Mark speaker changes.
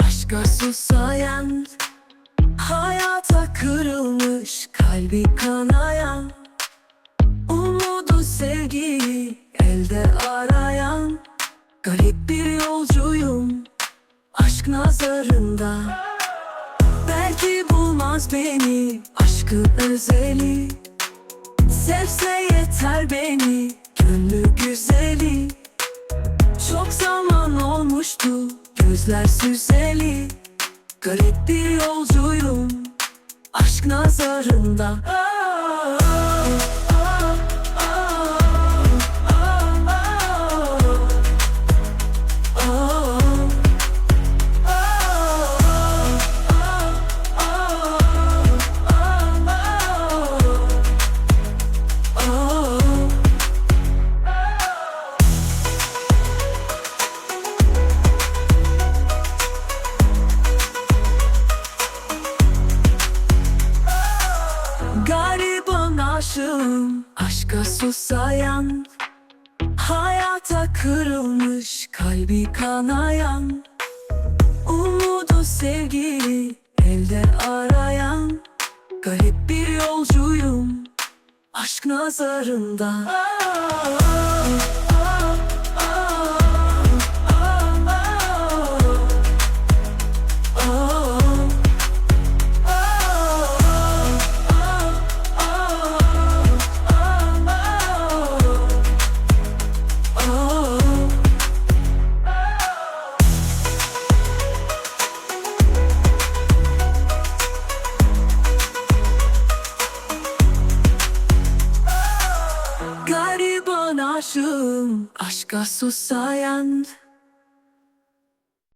Speaker 1: Aşka susayan. Hayata kırılmış kalbi kanayan. Umudu sevgiyi elde arayan. Garip bir yolcuyum aşk nazarında. Belki bulmaz beni aşkın özeli. Sevse yeter beni gönlü güzeli. Çok zaman olmuştu gözler süzeli Garip bir yolcuyum. Aşk nazarında Aşığım aşka susayan Hayata kırılmış kalbi kanayan Umudu sevgiyi elde arayan Garip bir yolcuyum aşk nazarında. Gariban aşığım aşka susayan